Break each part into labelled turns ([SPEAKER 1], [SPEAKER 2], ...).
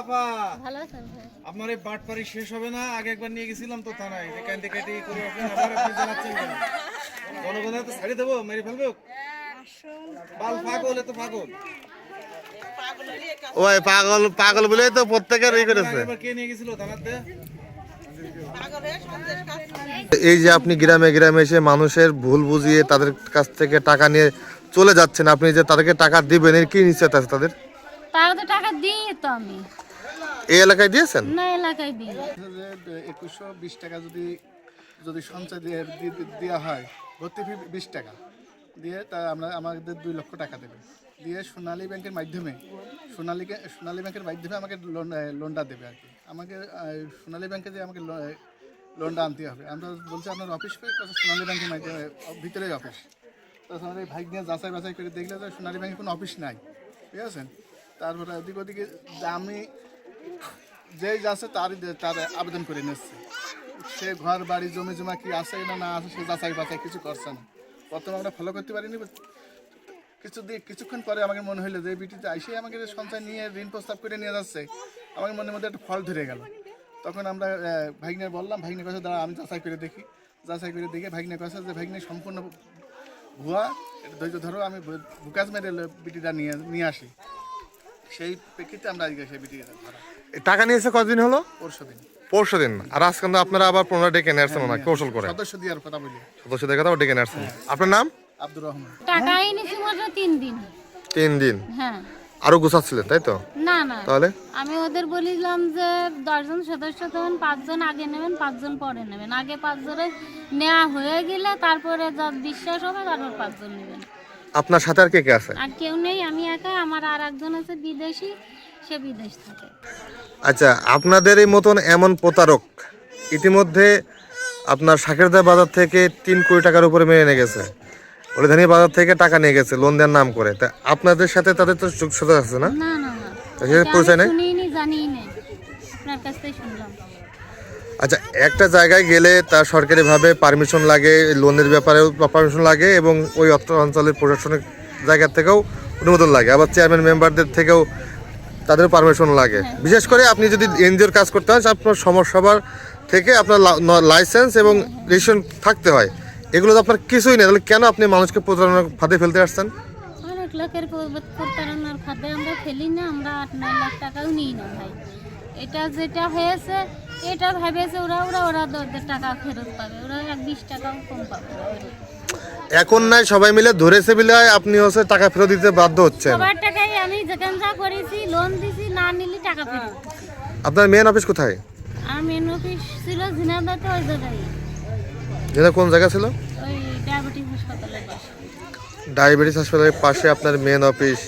[SPEAKER 1] আপা।
[SPEAKER 2] ভালো আছেন ভাই
[SPEAKER 1] আপনার এই বাটপারি শেষ হবে না আগে একবার নিয়ে গেছিলাম তো থানায়। যে কান্দি কাটি করে আসবেন আবার আপনি জানাচ্ছেন কেন? জনগণের তো ছাড়ি দেবো মেরে ফেলব বাল পাগল এত পাগল।
[SPEAKER 3] ওই পাগল পাগল বলেই তো প্রত্যেকের ই করেছে।
[SPEAKER 1] কে নিয়ে গেছিল থানাতে?
[SPEAKER 3] এই যে আপনি গ্রামে গ্রামে এসে মানুষের ভুল বুঝিয়ে তাদের কাছ থেকে টাকা নিয়ে চলে যাচ্ছেন আপনি যে তাদেরকে টাকা দিবেন এর কি নিশ্চয় আছে তাদের?
[SPEAKER 2] তাও তো টাকা দিই তো আমি।
[SPEAKER 3] এই এলাকায় দিয়েছেন?
[SPEAKER 2] না এলাকায় দিই
[SPEAKER 4] যে একুশশো বিশ টাকা যদি যদি সঞ্চয় দিয়ে দেওয়া হয় ভর্তি ফি বিশ টাকা। দিয়ে তা আমরা আমাদের দুই লক্ষ টাকা দেবে দিয়ে সোনালী ব্যাংকের মাধ্যমে সোনালীকে সোনালী ব্যাংকের মাধ্যমে আমাকে লোন লোনটা দেবে আর কি। আমাকে সোনালী ব্যাংকে যে আমাকে লোনটা আনতে হবে। আমরা বলছি আপনার অফিস কই? সোনালী ব্যাংকের মাধ্যমে ভিতরেই অফিস তখন এই ভাই নিয়ে যাচাই বাছাই করে দেখলে যে সোনালী ব্যাংকের কোনো অফিস নাই। ঠিক আছে? তারপরে ওদিক ওদিকে আমি যেই যাচ্ছে তারই তার আবেদন করে নিচ্ছে। সে ঘর বাড়ি জমি জমা কি আছে না না আছে সে যাচাই বাছাই কিছু করছে না। প্রথমে আমরা ফলো করতে পারিনি কিছু দিয়ে কিছুক্ষণ পরে আমাকে মনে হলো যে বিটিতে আইসে আমাকে সঞ্চয় নিয়ে ঋণ প্রস্তাব করে নিয়ে যাচ্ছে আমার মনের মধ্যে একটা ফল ধরে গেল। তখন আমরা আহ, ভাগ্নের বললাম ভাগ্নের কাছে দাঁড়া আমি যাচাই করে দেখি। যাচাই করে দেখে ভাগ্নের কাছে যে ভাগ্নে সম্পূর্ণ ভুয়া এটা ধৈর্য ধরো আমি ভুকাজ মেরে বিটিটা নিয়ে নিয়ে আসি। সেই প্রেক্ষিতে আমরা আজকে সেই বিটিটা ধরা।
[SPEAKER 3] টাকা নিয়েছে কতদিন হলো?
[SPEAKER 4] পরশু দিন
[SPEAKER 3] পরশু দিন আর আজকে কিন্তু আপনারা আবার পুনরায় ডেকে নিয়ে আসছেন না কৌশল করে।
[SPEAKER 4] সদস্য দিয়ার কথা বলি
[SPEAKER 3] সদস্যদের কথা ডেকে নিয়ে আসছেন। আপনার নাম?
[SPEAKER 4] আব্দুর রহমান।
[SPEAKER 2] টাকাই নিছি মাত্র তিন দিন।
[SPEAKER 3] তিন দিন?
[SPEAKER 2] হ্যাঁ।
[SPEAKER 3] আরও গুছাচ্ছিলেন তাই তো?
[SPEAKER 2] না না।
[SPEAKER 3] তাহলে?
[SPEAKER 2] আমি ওদের বলিলাম যে দশজন সদস্য তখন পাঁচজন আগে নেবেন পাঁচজন পরে নেবেন। আগে পাঁচজনে নেওয়া হয়ে গেলে তারপরে যা বিশ্বাস হবে তারপর পাঁচজন নেবেন।
[SPEAKER 3] আপনার সাথে আর কে কে আছে?
[SPEAKER 2] আর কেউ নেই আমি একা আমার আর একজন আছে বিদেশি। সে বিদেশ থাকে।
[SPEAKER 3] আচ্ছা আপনাদের এই মতন এমন প্রতারক ইতিমধ্যে আপনার শাকেরদা বাজার থেকে তিন কোটি টাকার উপরে মেনে নিয়ে গেছে। ওলিধানি বাজার থেকে টাকা নিয়ে গেছে লোন দেওয়ার নাম করে। তা আপনাদের সাথে তাদের তো যোগ সাথে আছে না?
[SPEAKER 2] না না না।
[SPEAKER 3] তা সে পরিচয় নেই?
[SPEAKER 2] নেই। আপনার কাছ থেকে শুনলাম।
[SPEAKER 3] আচ্ছা একটা জায়গায় গেলে তার সরকারিভাবে পারমিশন লাগে লোনের ব্যাপারেও পারমিশন লাগে এবং ওই অত্র অঞ্চলের প্রশাসনিক জায়গা থেকেও অনুমোদন লাগে। আবার চেয়ারম্যান মেম্বারদের থেকেও তাদের পারমিশন লাগে। বিশেষ করে আপনি যদি এনজিওর কাজ করতে হয় আপনার সমসভার থেকে আপনার লাইসেন্স এবং রেজিস্ট্রেশন থাকতে হয়। এগুলো তো আপনার কিছুই নেই। তাহলে কেন আপনি মানুষকে প্রতারণার ফাঁদে ফেলতে আসছেন?
[SPEAKER 2] অনেক লোকের প্রতারণার খাতে আমরা ফেলি না আমরা আট নয় লাখ টাকাও নিই না ভাই। এটা যেটা হয়েছে এটা ভেবেছে ওরা ওরা ওরা টাকা ফেরত পাবে। ওরা এক বিশ টাকাও কম পাবে
[SPEAKER 3] এখন নাই সবাই মিলে ধরেছে বিলে আপনি হচ্ছে টাকা ফেরত দিতে বাধ্য হচ্ছেন।
[SPEAKER 2] সবার টাকাই আমি যেখানে যা করেছি লোন দিছি না নিলে টাকা
[SPEAKER 3] আপনার মেন অফিস কোথায়?
[SPEAKER 2] আর মেন অফিস ছিল ওই জায়গায়।
[SPEAKER 3] যেটা কোন জায়গা ছিল?
[SPEAKER 2] ওই ডায়াবেটিস হাসপাতালের পাশে।
[SPEAKER 3] ডায়াবেটিস হাসপাতালের পাশে আপনার মেন অফিস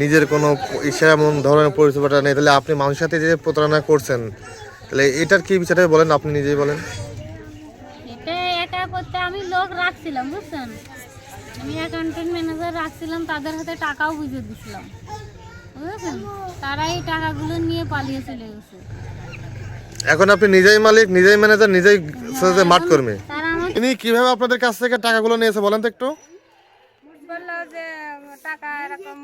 [SPEAKER 3] নিজের কোনো ইসে এমন ধরনের পরিষেবাটা নেই। তাহলে আপনি মানুষের সাথে যে প্রতারণা করছেন তাহলে এটার কি বিচারে বলেন? আপনি নিজেই বলেন
[SPEAKER 2] এটা একা করতে আমি লোক রাখছিলাম বুঝছেন? আমি অ্যাকাউন্টেন্ট ম্যানেজার রাখছিলাম তাদের হাতে টাকাও বুঝে দিছিলাম। বুঝেছেন? তারা এই টাকাগুলো নিয়ে পালিয়ে চলে গেছে।
[SPEAKER 3] এখন আপনি নিজেই মালিক নিজেই ম্যানেজার নিজেই সাথে মাঠ কর্মী। ইনি কীভাবে আপনাদের কাছ থেকে টাকাগুলো নিয়েছে বলেন তো একটু?
[SPEAKER 5] বলল যে টাকা এরকম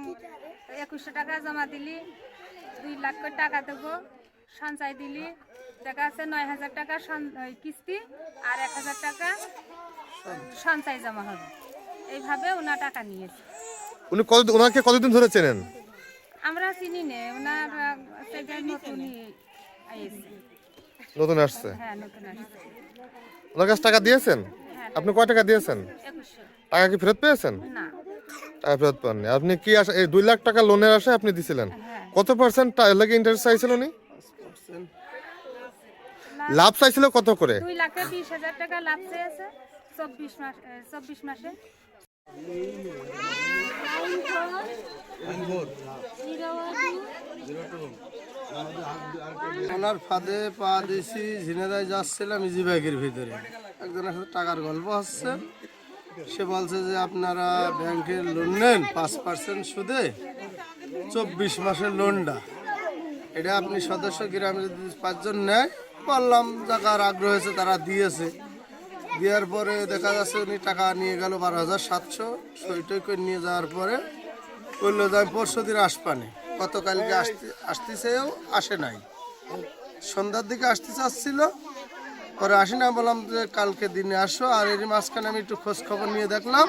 [SPEAKER 5] একুশশো টাকা জমা দিলি দুই লাখ টাকা দেবো। সঞ্চয় দিলি। দেখা যাচ্ছে নয় হাজার টাকা কিস্তি আর এক হাজার টাকা সঞ্চয় জমা হবে। এইভাবে ওনার টাকা নিয়েছে।
[SPEAKER 3] উনি কত ওনাকে কতদিন ধরে চেনেন?
[SPEAKER 5] আমরা চিনি নে ওনার
[SPEAKER 3] নতুন আসছে?
[SPEAKER 5] হ্যাঁ নতুন আসছে।
[SPEAKER 3] ওনার কাছে টাকা দিয়েছেন? আপনি কয় টাকা দিয়েছেন? টাকা কি ফেরত পেয়েছেন?
[SPEAKER 5] না।
[SPEAKER 3] টাকা ফেরত পাননি। আপনি কি এই দুই লাখ টাকা লোনের আশায় আপনি দিছিলেন? কত পার্সেন্ট লাগে ইন্টারেস্ট চাইছিল উনি? লাভ চাইছিল কত করে?
[SPEAKER 5] দুই লাখে বিশ হাজার টাকা লাভ চেয়েছে চব্বিশ মাস চব্বিশ মাসে।
[SPEAKER 6] ওনার ফাঁদে পা দিয়েছি ঝিনেদায় যাচ্ছিলাম ইজি ব্যাগের ভিতরে। একজনের সাথে টাকার গল্প হচ্ছে। সে বলছে যে আপনারা ব্যাংকের লোন নেন পাঁচ পার্সেন্ট সুদে চব্বিশ মাসের লোনটা এটা আপনি সদস্য গ্রামে যদি পাঁচজন নেয় বললাম যাকার আগ্রহ হয়েছে তারা দিয়েছে। দেওয়ার পরে দেখা যাচ্ছে উনি টাকা নিয়ে গেল বারো হাজার সাতশো সই করে নিয়ে যাওয়ার পরে বলল যে আমি পরশু দিন আসপানে। গতকালকে আসতে আসতেছেও, আসে নাই। সন্ধ্যার দিকে আসতে চাচ্ছিল, পরে আসে না বললাম যে কালকে দিনে আসো, আর এর মাঝখানে আমি একটু খোঁজ খবর নিয়ে দেখলাম,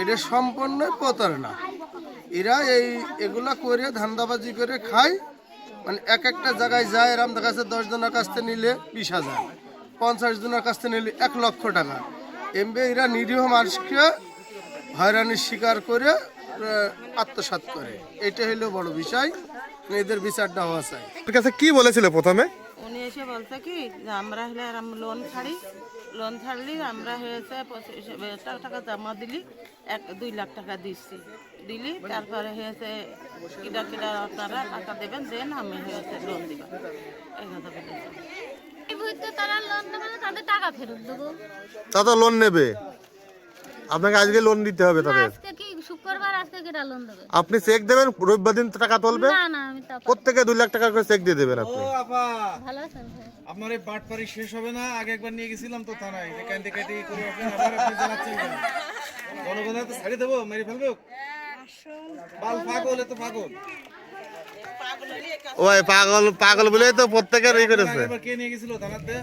[SPEAKER 6] এটা সম্পূর্ণ প্রতারণা। এরা এই এগুলা করে ধান্দাবাজি করে খায় মানে এক একটা জায়গায় যায় এরম দেখা যাচ্ছে দশ জনের কাছ থেকে নিলে বিশ হাজার, পঞ্চাশ জনের কাছ থেকে নিলে এক লক্ষ টাকা। এমবে এরা নিরীহ মানুষকে হয়রানির শিকার করে আত্মসাত করে। এটা হলো বড় বিষয়। এদের বিচারটা হওয়া চাই
[SPEAKER 3] কাছে কি বলেছিল প্রথমে?
[SPEAKER 7] এসে বলছে কি আমরা হলে এরম লোন ছাড়ি। লোন ছাড়লি আমরা হয়েছে পঁচিশ হাজার টাকা জমা দিলি এক দুই লাখ টাকা দিচ্ছি দিলি তারপরে হয়েছে কিনা কিনা আপনারা টাকা দেবেন দেন আমি হয়েছে লোন দিবা এই কথা বলেছে।
[SPEAKER 2] তারা লোন দেবে না তাদের টাকা ফেরত দেবো।
[SPEAKER 3] তা তো লোন নেবে। আপনাকে আজকে লোন দিতে হবে তাদের
[SPEAKER 2] আজকে কি শুক্রবার আজকে কেটা লোন দেবে
[SPEAKER 3] আপনি চেক দেবেন রবিবার দিন টাকা তুলবে।
[SPEAKER 2] না না আমি তা
[SPEAKER 3] প্রত্যেকে দুই লাখ টাকা করে চেক দিয়ে দেবেন
[SPEAKER 1] ও
[SPEAKER 3] আপনি
[SPEAKER 1] আপা।
[SPEAKER 2] ভালো
[SPEAKER 1] আপনার এই বাটপারি শেষ হবে না আগে একবার নিয়ে গেছিলাম তো থানায়। যে কান্দি কাটি করে আবার আপনি জানাচ্ছেন জনগণের তো ছাড়ি দেবো মেরে ফেলবে বাল পাগল হলে তো পাগল।
[SPEAKER 3] ওই পাগল পাগল বলেই তো প্রত্যেকের ই করেছে।
[SPEAKER 1] কে নিয়ে গেছিল থানাতে?